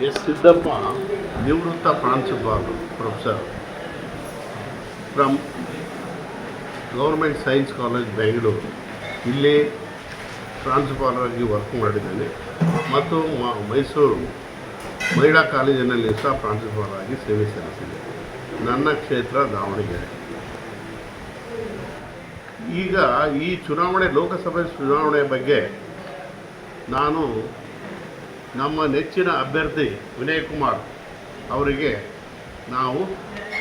S Siddappa ನಿವೃತ್ತ ಪ್ರಾಂಶುಪಾಲರು professor from government science college Bengaluru ಇಲ್ಲಿ ಪ್ರಾಂಶುಪಾಲರಾಗಿ ವರ್ಕ್ ಮಾಡಿದ್ದೇನೆ. ಮತ್ತು ಮೈಸೂರು ಮಹಿಳಾ ಕಾಲೇಜಿನಲ್ಲಿ ಸಹ ಪ್ರಾಂಶುಪಾಲರಾಗಿ ಸೇವೆ ಸಲ್ಲಿಸಿದೆ. ನನ್ನ ಕ್ಷೇತ್ರ ದಾವಣಗೆರೆ. ಈಗ ಈ ಚುನಾವಣೆ, ಲೋಕಸಭೆ ಚುನಾವಣೆ ಬಗ್ಗೆ ನಾನು ನಮ್ಮ ನೆಚ್ಚಿನ ಅಭ್ಯರ್ಥಿ ವಿನಯ್ ಕುಮಾರ್ ಅವರಿಗೆ ನಾವು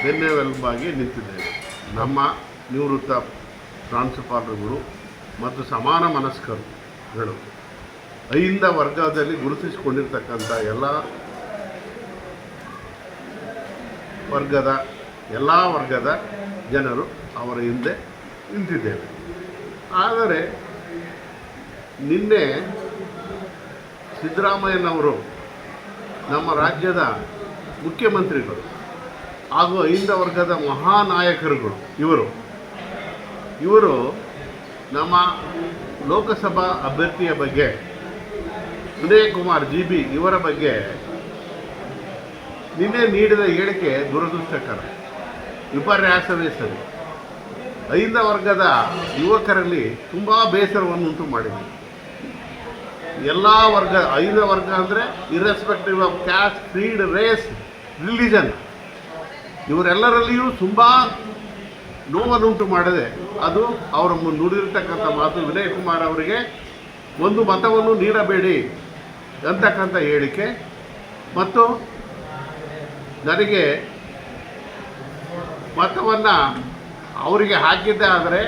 ಬೆನ್ನೆಲುಬಾಗಿ ನಿಂತಿದ್ದೇವೆ. ನಮ್ಮ ನಿವೃತ್ತ ಪ್ರಾಂಶುಪಾಲರುಗಳು ಮತ್ತು ಸಮಾನ ಮನಸ್ಕರುಗಳು ಐಂದ ವರ್ಗದಲ್ಲಿ ಗುರುತಿಸಿಕೊಂಡಿರ್ತಕ್ಕಂಥ ಎಲ್ಲ ವರ್ಗದ ಎಲ್ಲ ವರ್ಗದ ಜನರು ಅವರ ಹಿಂದೆ ನಿಂತಿದ್ದೇವೆ. ಆದರೆ ನಿನ್ನೆ ಸಿದ್ದರಾಮಯ್ಯನವರು ನಮ್ಮ ರಾಜ್ಯದ ಮುಖ್ಯಮಂತ್ರಿಗಳು ಹಾಗೂ ಐಂದ ವರ್ಗದ ಮಹಾನಾಯಕರುಗಳು ಇವರು. ಇವರು ನಮ್ಮ ಲೋಕಸಭಾ ಅಭ್ಯರ್ಥಿಯ ಬಗ್ಗೆ, ಉದಯ ಕುಮಾರ್ ಜಿ ಬಿ ಇವರ ಬಗ್ಗೆ ನಿನ್ನೆ ನೀಡಿದ ಹೇಳಿಕೆ ದುರದೃಷ್ಟಕರ. ವಿಪರ್ಯಾಸವೇ ಸರಿ. ಐಂದ ವರ್ಗದ ಯುವಕರಲ್ಲಿ ತುಂಬ ಬೇಸರವನ್ನುಂಟು ಮಾಡಿದೆ. ಎಲ್ಲ ವರ್ಗ ಐದ ವರ್ಗ ಅಂದರೆ irrespective of caste creed race religion ಇವರೆಲ್ಲರಲ್ಲಿಯೂ ತುಂಬ ನೋವನ್ನುಂಟು ಮಾಡದೆ ಅದು ಅವರ ನುಡಿದಿರ್ತಕ್ಕಂಥ ಮಾತು ವಿನಯ್ ಕುಮಾರ್ ಅವರಿಗೆ ಒಂದು ಮತವನ್ನು ನೀಡಬೇಡಿ ಅಂತಕ್ಕಂಥ ಹೇಳಿಕೆ. ಮತ್ತು ನನಗೆ ಮತವನ್ನು ಅವರಿಗೆ ಹಾಕಿದ್ದೆ ಆದರೆ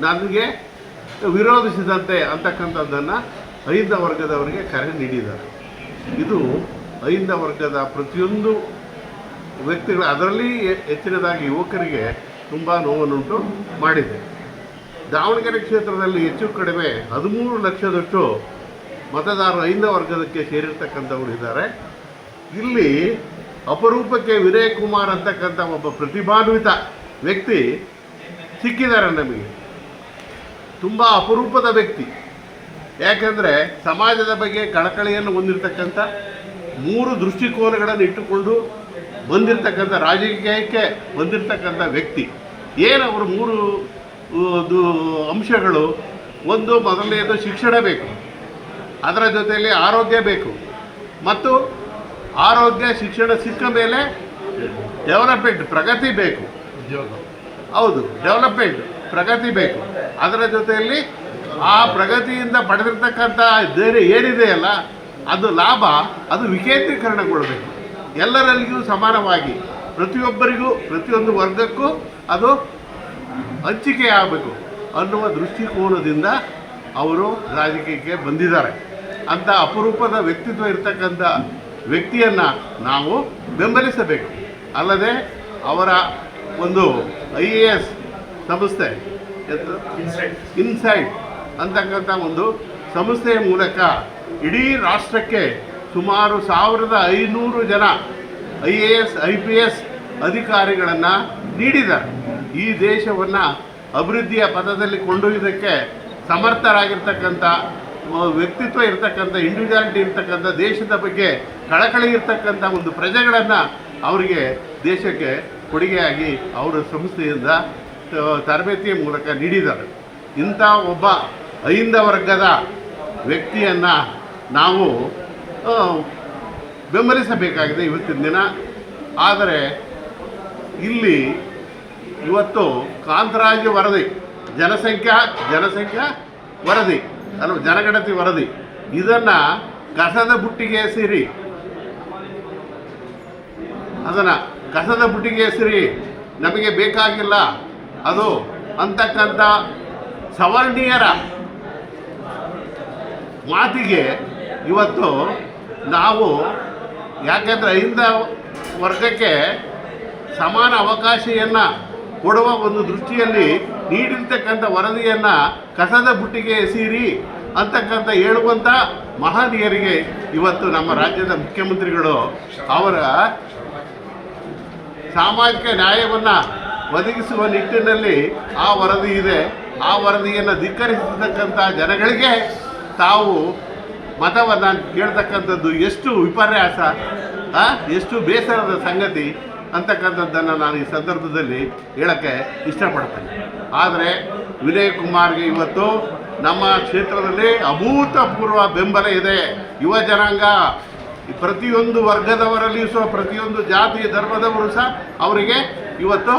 ನನಗೆ ವಿರೋಧಿಸಿದಂತೆ ಅಂತಕ್ಕಂಥದ್ದನ್ನು ಐದ ವರ್ಗದವರಿಗೆ ಕರೆ ನೀಡಿದ್ದಾರೆ. ಇದು ಐಂದ ವರ್ಗದ ಪ್ರತಿಯೊಂದು ವ್ಯಕ್ತಿಗಳು ಅದರಲ್ಲಿ ಹೆಚ್ಚಿನದಾಗಿ ಯುವಕರಿಗೆ ತುಂಬ ನೋವನ್ನುಂಟು ಮಾಡಿದೆ. ದಾವಣಗೆರೆ ಕ್ಷೇತ್ರದಲ್ಲಿ ಹೆಚ್ಚು ಕಡಿಮೆ ಹದಿಮೂರು ಲಕ್ಷದಷ್ಟು ಮತದಾರರು ಐಂದ ವರ್ಗದಕ್ಕೆ ಸೇರಿರ್ತಕ್ಕಂಥವ್ರು ಇದ್ದಾರೆ. ಇಲ್ಲಿ ಅಪರೂಪಕ್ಕೆ ವಿನಯ್ ಕುಮಾರ್ ಅಂತಕ್ಕಂಥ ಒಬ್ಬ ಪ್ರತಿಭಾನ್ವಿತ ವ್ಯಕ್ತಿ ಸಿಕ್ಕಿದ್ದಾರೆ ನಮಗೆ. ತುಂಬ ಅಪರೂಪದ ವ್ಯಕ್ತಿ. ಯಾಕಂದರೆ ಸಮಾಜದ ಬಗ್ಗೆ ಕಳಕಳಿಯನ್ನು ಹೊಂದಿರತಕ್ಕಂಥ ಮೂರು ದೃಷ್ಟಿಕೋನಗಳನ್ನು ಇಟ್ಟುಕೊಂಡು ಬಂದಿರತಕ್ಕಂಥ ರಾಜಕೀಯಕ್ಕೆ ಬಂದಿರತಕ್ಕಂಥ ವ್ಯಕ್ತಿ. ಏನು ಅವರು ಮೂರು ಅಂಶಗಳು? ಒಂದು ಮೊದಲನೆಯದು ಶಿಕ್ಷಣ ಬೇಕು. ಅದರ ಜೊತೆಯಲ್ಲಿ ಆರೋಗ್ಯ ಬೇಕು. ಮತ್ತು ಆರೋಗ್ಯ ಶಿಕ್ಷಣ ಸಿಕ್ಕ ಮೇಲೆ ಡೆವಲಪ್ಮೆಂಟ್ ಪ್ರಗತಿ ಬೇಕು. ಹೌದು ಡೆವಲಪ್ಮೆಂಟ್ ಪ್ರಗತಿ ಬೇಕು. ಅದರ ಜೊತೆಯಲ್ಲಿ ಆ ಪ್ರಗತಿಯಿಂದ ಪಡೆದಿರ್ತಕ್ಕಂಥ ಧೈರ್ಯ ಏನಿದೆಯಲ್ಲ ಅದು ಲಾಭ ಅದು ವಿಕೇಂದ್ರೀಕರಣಗೊಳ್ಳಬೇಕು ಎಲ್ಲರಲ್ಲಿಯೂ ಸಮಾನವಾಗಿ. ಪ್ರತಿಯೊಬ್ಬರಿಗೂ ಪ್ರತಿಯೊಂದು ವರ್ಗಕ್ಕೂ ಅದು ಹಂಚಿಕೆ ಆಗಬೇಕು ಅನ್ನುವ ದೃಷ್ಟಿಕೋನದಿಂದ ಅವರು ರಾಜಕೀಯಕ್ಕೆ ಬಂದಿದ್ದಾರೆ. ಅಂಥ ಅಪರೂಪದ ವ್ಯಕ್ತಿತ್ವ ಇರತಕ್ಕಂಥ ವ್ಯಕ್ತಿಯನ್ನು ನಾವು ಬೆಂಬಲಿಸಬೇಕು. ಅಲ್ಲದೆ ಅವರ ಒಂದು ಐ ಎ ಎಸ್ ಸಂಸ್ಥೆ ಇನ್ಸೈಡ್ ಅಂತಕ್ಕಂಥ ಒಂದು ಸಂಸ್ಥೆಯ ಮೂಲಕ ಇಡೀ ರಾಷ್ಟ್ರಕ್ಕೆ ಸುಮಾರು ಸಾವಿರದ ಐನೂರು ಜನ I A S, I P S ಅಧಿಕಾರಿಗಳನ್ನು ನೀಡಿದ್ದಾರೆ. ಈ ದೇಶವನ್ನು ಅಭಿವೃದ್ಧಿಯ ಪಥದಲ್ಲಿ ಕೊಂಡೊಯ್ಯೋದಕ್ಕೆ ಸಮರ್ಥರಾಗಿರ್ತಕ್ಕಂಥ ವ್ಯಕ್ತಿತ್ವ ಇರ್ತಕ್ಕಂಥ ಇಂಡಿವಿಜುವಾಲಿಟಿ ಇರ್ತಕ್ಕಂಥ, ದೇಶದ ಬಗ್ಗೆ ಕಳಕಳಿ ಇರ್ತಕ್ಕಂಥ ಒಂದು ಪ್ರಜೆಗಳನ್ನು ಅವರಿಗೆ ದೇಶಕ್ಕೆ ಕೊಡುಗೆಯಾಗಿ ಅವರ ಸಂಸ್ಥೆಯಿಂದ ತರಬೇತಿಯ ಮೂಲಕ ನೀಡಿದ್ದಾರೆ. ಇಂಥ ಒಬ್ಬ ಐಂದ ವರ್ಗದ ವ್ಯಕ್ತಿಯನ್ನು ನಾವು ಬೆಂಬಲಿಸಬೇಕಾಗಿದೆ ಇವತ್ತಿನ ದಿನ. ಆದರೆ ಇಲ್ಲಿ ಇವತ್ತು ಕಾಂತರಾಜ ವರದಿ, ಜನಸಂಖ್ಯಾ ಜನಸಂಖ್ಯಾ ವರದಿ, ಅಲ್ಲ ಜನಗಣತಿ ವರದಿ, ಇದನ್ನು ಕಸದ ಬುಟ್ಟಿಗೆ ಸಿರಿ ಅದನ್ನು ಕಸದ ಬುಟ್ಟಿಗೆ ಸಿರಿ ನಮಗೆ ಬೇಕಾಗಿಲ್ಲ. ಅದು ಅಂತಕ್ಕಂಥ ಸವರ್ಣೀಯರ ಮಾತಿಗೆ ಇವತ್ತು ನಾವು ಯಾಕೆಂದರೆ ಇಂದ ವರ್ಗಕ್ಕೆ ಸಮಾನ ಅವಕಾಶವನ್ನು ಕೊಡುವ ಒಂದು ದೃಷ್ಟಿಯಲ್ಲಿ ನೀಡಿರ್ತಕ್ಕಂಥ ವರದಿಯನ್ನು ಕಸದ ಬುಟ್ಟಿಗೆ ಎಸೀರಿ ಅಂತಕ್ಕಂಥ ಹೇಳುವಂಥ ಮಹನೀಯರಿಗೆ ಇವತ್ತು ನಮ್ಮ ರಾಜ್ಯದ ಮುಖ್ಯಮಂತ್ರಿಗಳು ಅವರ ಸಾಮಾಜಿಕ ನ್ಯಾಯವನ್ನು ಒದಗಿಸುವ ನಿಟ್ಟಿನಲ್ಲಿ ಆ ವರದಿ ಇದೆ. ಆ ವರದಿಯನ್ನು ಧಿಕ್ಕರಿಸತಕ್ಕಂಥ ಜನಗಳಿಗೆ ತಾವು ಮತವನ್ನು ಕೇಳ್ತಕ್ಕಂಥದ್ದು ಎಷ್ಟು ವಿಪರ್ಯಾಸ ಎಷ್ಟು ಬೇಸರದ ಸಂಗತಿ ಅಂತಕ್ಕಂಥದ್ದನ್ನು ನಾನು ಈ ಸಂದರ್ಭದಲ್ಲಿ ಹೇಳೋಕ್ಕೆ ಇಷ್ಟಪಡ್ತೇನೆ. ಆದರೆ ವಿನಯ್ ಕುಮಾರ್ಗೆ ಇವತ್ತು ನಮ್ಮ ಕ್ಷೇತ್ರದಲ್ಲಿ ಅಭೂತಪೂರ್ವ ಬೆಂಬಲ ಇದೆ. ಯುವ ಜನಾಂಗ, ಪ್ರತಿಯೊಂದು ವರ್ಗದವರಲ್ಲಿಯೂ ಸಹ, ಪ್ರತಿಯೊಂದು ಜಾತಿ ಧರ್ಮದವರು ಸಹ ಅವರಿಗೆ ಇವತ್ತು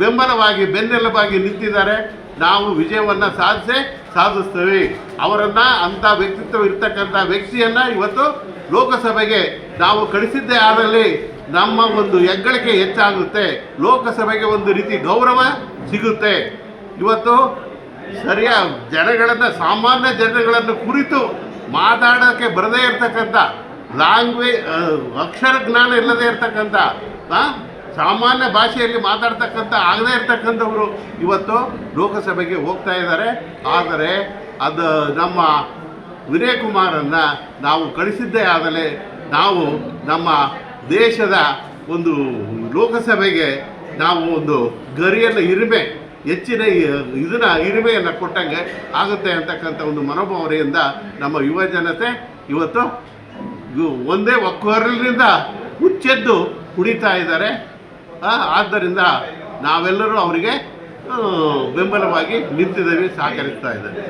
ಬೆಂಬಲವಾಗಿ, ಬೆನ್ನೆಲುಬಾಗಿ ನಿಂತಿದ್ದಾರೆ. ನಾವು ವಿಜಯವನ್ನು ಸಾಧಿಸೇ ಸಾಧಿಸ್ತೇವೆ. ಅವರನ್ನು ಅಂಥ ವ್ಯಕ್ತಿತ್ವ ಇರ್ತಕ್ಕಂಥ ವ್ಯಕ್ತಿಯನ್ನು ಇವತ್ತು ಲೋಕಸಭೆಗೆ ನಾವು ಕಳಿಸಿದ್ದೇ ಆದಲ್ಲಿ ನಮ್ಮ ಒಂದು ಹೆಗ್ಗಳಿಕೆ ಹೆಚ್ಚಾಗುತ್ತೆ. ಲೋಕಸಭೆಗೆ ಒಂದು ರೀತಿ ಗೌರವ ಸಿಗುತ್ತೆ. ಇವತ್ತು ಸರಿಯ ಜನಗಳನ್ನು, ಸಾಮಾನ್ಯ ಜನಗಳನ್ನು ಕುರಿತು ಮಾತಾಡೋಕ್ಕೆ ಬರದೇ ಇರತಕ್ಕಂಥ ಲ್ಯಾಂಗ್ವೇಜ್ ಅಕ್ಷರ ಜ್ಞಾನ ಇಲ್ಲದೆ ಇರತಕ್ಕಂಥ ಸಾಮಾನ್ಯ ಭಾಷೆಯಲ್ಲಿ ಮಾತಾಡ್ತಕ್ಕಂಥ, ಆಗದೇ ಇರ್ತಕ್ಕಂಥವರು ಇವತ್ತು ಲೋಕಸಭೆಗೆ ಹೋಗ್ತಾ ಇದ್ದಾರೆ. ಆದರೆ ಅದು ನಮ್ಮ ವಿನಯ್ ಕುಮಾರನ್ನು ನಾವು ಕಳಿಸಿದ್ದೇ ಆದಲೇ ನಾವು ನಮ್ಮ ದೇಶದ ಒಂದು ಲೋಕಸಭೆಗೆ ನಾವು ಒಂದು ಗರಿಯನ್ನು ಇರಿಮೆ ಹೆಚ್ಚಿನ ಇದನ್ನ ಇರಿಮೆಯನ್ನು ಕೊಟ್ಟಂಗೆ ಆಗುತ್ತೆ ಅಂತಕ್ಕಂಥ ಒಂದು ಮನೋಭಾವನೆಯಿಂದ ನಮ್ಮ ಯುವ ಜನತೆ ಇವತ್ತು ಒಂದೇ ಒಕ್ಕೊರಲಿನಿಂದ ಹುಚ್ಚೆದ್ದು ಕುಡಿತಾ ಇದ್ದಾರೆ. ಆದ್ದರಿಂದ ನಾವೆಲ್ಲರೂ ಅವರಿಗೆ ಬೆಂಬಲವಾಗಿ ನಿಂತಿದ್ದೇವೆ ಸಹಕರಿಸ್ತಾ ಇದ್ದೇವೆ.